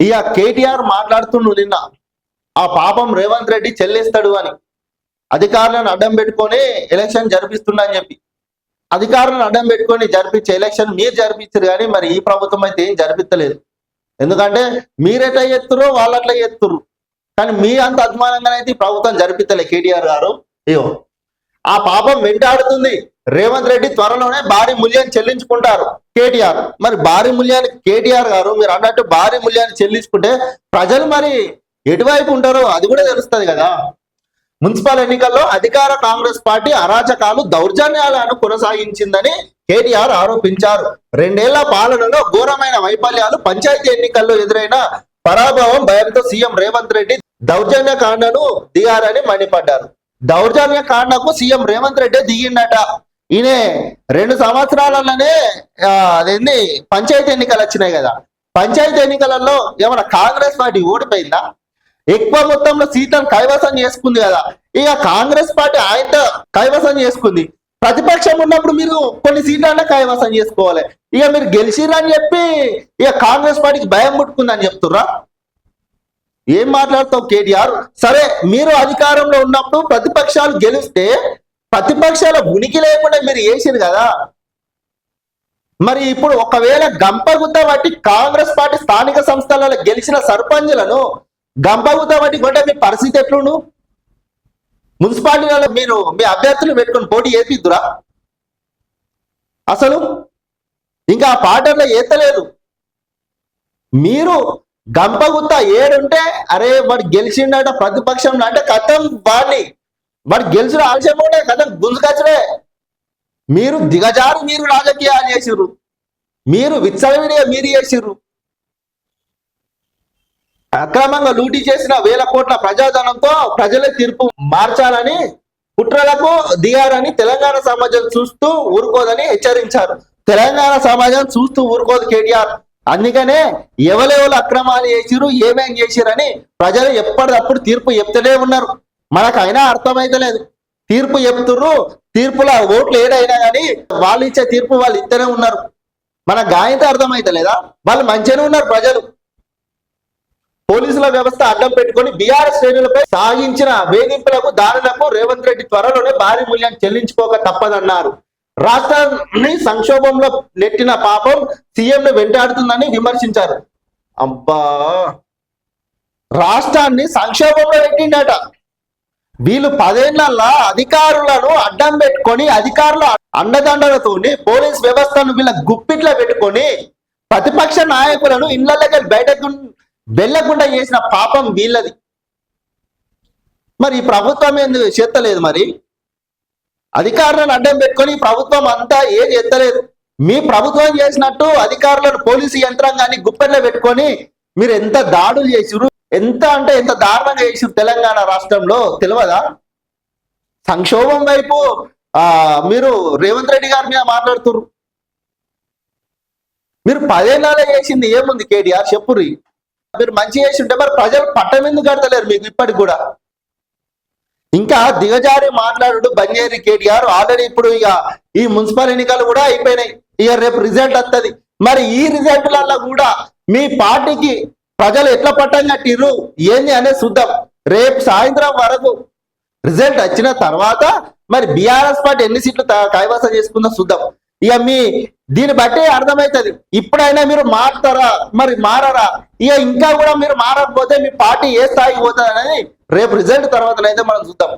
ఇక కేటీఆర్ మాట్లాడుతుండు నిన్న. ఆ పాపం రేవంత్ రెడ్డి చెల్లిస్తాడు అని. అధికారులను అడ్డం పెట్టుకొని ఎలక్షన్ జరిపిస్తుండని చెప్పి. అధికారులను అడ్డం పెట్టుకొని జరిపించే ఎలక్షన్ మీరు జరిపించారు కానీ మరి ఈ ప్రభుత్వం అయితే ఏం జరిపించలేదు ఎందుకంటే మీరెట్లా ఎత్తురో వాళ్ళు అట్లా ఎత్తురు కానీ మీ అంత అభిమానంగానైతే ఈ ప్రభుత్వం జరిపించలే కేటీఆర్ గారు. అయ్యో ఆ పాపం వెంటాడుతుంది. రేవంత్ రెడ్డి త్వరలోనే భారీ మూల్యాన్ని చెల్లించుకుంటారు కేటీఆర్. మరి భారీ మూల్యాన్ని కేటీఆర్ గారు మీరు అన్నట్టు భారీ మూల్యాన్ని చెల్లించుకుంటే ప్రజలు మరి ఎటువైపు ఉంటారో అది కూడా తెలుస్తుంది కదా. మున్సిపల్ ఎన్నికల్లో అధికార కాంగ్రెస్ పార్టీ అరాచకాలు దౌర్జన్యాలను కొనసాగించిందని కేటీఆర్ ఆరోపించారు. రెండేళ్ళ పాలనలో ఘోరమైన వైఫల్యాలు పంచాయతీ ఎన్నికల్లో ఎదురైన పరాభవం భయంతో సీఎం రేవంత్ రెడ్డి దౌర్జన్య కాండను దిగారని మండిపడ్డారు. దౌర్జన్య కాండకు సీఎం రేవంత్ రెడ్డి దిగిండట. ఈయన రెండు సంవత్సరాలలోనే అదేంది పంచాయతీ ఎన్నికలు వచ్చినాయి కదా. పంచాయతీ ఎన్నికలలో ఏమైనా కాంగ్రెస్ పార్టీ ఓడిపోయిందా? ఎక్కువ మొత్తంలో సీట్లను కైవసం చేసుకుంది కదా. ఇక కాంగ్రెస్ పార్టీ ఆయన కైవసం చేసుకుంది. ప్రతిపక్షం ఉన్నప్పుడు మీరు కొన్ని సీట్లన్నా కైవసం చేసుకోవాలి. ఇక మీరు గెలిచిరని చెప్పి ఇక కాంగ్రెస్ పార్టీకి భయం పుట్టుకుందని చెప్తుర్రా? ఏం మాట్లాడతావు కేటీఆర్? సరే మీరు అధికారంలో ఉన్నప్పుడు ప్రతిపక్షాలు గెలిస్తే ప్రతిపక్షాల ఉనికి లేకుండా మీరు వేసింది కదా. మరి ఇప్పుడు ఒకవేళ గంపగుత్త బట్టి కాంగ్రెస్ పార్టీ స్థానిక సంస్థలలో గెలిచిన సర్పంచులను గంపగుత్త బట్టి కొంటే మీ పరిస్థితి ఎట్లుండు? మున్సిపాలిటీలలో మీరు మీ అభ్యర్థులు పెట్టుకుని పోటీ చేపిద్దురా? అసలు ఇంకా ఆ పాటల్లో ఏతలేదు మీరు గంపగుత్త ఏడుంటే అరే వాడు గెలిచిండట ప్రతిపక్షం అంటే కథం వాడిని. వాడు గెలిచిన ఆలస్యం ఉంటే కదా గుంజుకచ్చడే మీరు దిగజారు మీరు రాజకీయాలు చేసిర్రు. మీరు విచ్చలవిడిగా మీరు చేసిర్రు. అక్రమంగా లూటీ చేసిన వేల కోట్ల ప్రజాధనంతో ప్రజల తీర్పు మార్చాలని కుట్రలకు దిగారని తెలంగాణ సమాజం చూస్తూ ఊరుకోదని హెచ్చరించారు. తెలంగాణ సమాజం చూస్తూ ఊరుకోదు కేటీఆర్. అందుకనే ఎవరెవరు అక్రమాలు చేసిరు ఏమేం చేసిరని ప్రజలు ఎప్పటికప్పుడు తీర్పు చెప్తూనే ఉన్నారు. మనకు అయినా అర్థమైతలేదు తీర్పు చెప్తుర్రు తీర్పుల ఓట్లు ఏడైనా కానీ వాళ్ళు ఇచ్చే తీర్పు వాళ్ళు ఇస్తూనే ఉన్నారు. మన గాయంతో అర్థమైతలేదా వాళ్ళు మంచిగానే ఉన్నారు ప్రజలు. పోలీసుల వ్యవస్థ అడ్డం పెట్టుకొని బీఆర్ శ్రేణులపై సాగించిన వేధింపులకు దారులకు రేవంత్ రెడ్డి త్వరలోనే భారీ మూల్యాన్ని చెల్లించుకోక తప్పదన్నారు. రాష్ట్రాన్ని సంక్షోభంలో నెట్టిన పాపం సీఎంను వెంటాడుతుందని విమర్శించారు. అబ్బా! రాష్ట్రాన్ని సంక్షోభంలో నెట్టిండట వీళ్ళు పదేళ్ళలో అధికారులను అడ్డం పెట్టుకొని అధికారుల అండదండలతోని పోలీస్ వ్యవస్థను వీళ్ళ గుప్పిట్లో పెట్టుకొని ప్రతిపక్ష నాయకులను ఇళ్ళకి బయటకు వెళ్ళకుండా చేసిన పాపం వీళ్ళది. మరి ఈ ప్రభుత్వం ఎందుకు చేస్తలేదు మరి. అధికారులను అడ్డం పెట్టుకొని ప్రభుత్వం అంతా ఏం ఎత్తలేదు. మీ ప్రభుత్వం చేసినట్టు అధికారులను పోలీసు యంత్రాంగాన్ని గుప్పెట్లో పెట్టుకొని మీరు ఎంత దాడులు చేసిరు ఎంత అంటే ఎంత దారుణంగా చేసిరు తెలంగాణ రాష్ట్రంలో తెలియదా సంక్షోభం వైపు ఆ మీరు రేవంత్ రెడ్డి గారి మీద మాట్లాడుతున్నారు మీరు పదేళ్ళలో చేసింది ఏముంది కేటీఆర్? చెప్పుర్రి మీరు మంచి చేసి ఉంటే మరి ప్రజలు పట్టం ఎందుకు కడతలేరు మీకు ఇప్పటికి కూడా? ఇంకా దిగజారి మాట్లాడు బంజేరి కేటీఆర్. ఆల్రెడీ ఇప్పుడు ఇక ఈ మున్సిపల్ ఎన్నికలు కూడా అయిపోయినాయి. ఇక రేపు రిజల్ట్ వస్తుంది మరి ఈ రిజల్ట్లలో కూడా మీ పార్టీకి ప్రజలు ఎట్లా పట్టం కట్టిర్రు ఏంది అనేది చూద్దాం. రేపు సాయంత్రం వరకు రిజల్ట్ వచ్చిన తర్వాత మరి బీఆర్ఎస్ పార్టీ ఎన్ని సీట్లు కైవాసం కైవసం చేసుకుందో చూద్దాం. ఇక మీ దీన్ని బట్టి అర్థమవుతుంది. ఇప్పుడైనా మీరు మారుతారా? మరి మారరా? ఇక ఇంకా కూడా మీరు మారకపోతే మీ పార్టీ ఏ స్థాయికి పోతుంది అనేది రేపు రిజల్ట్ తర్వాత అయితే మనం చూద్దాం.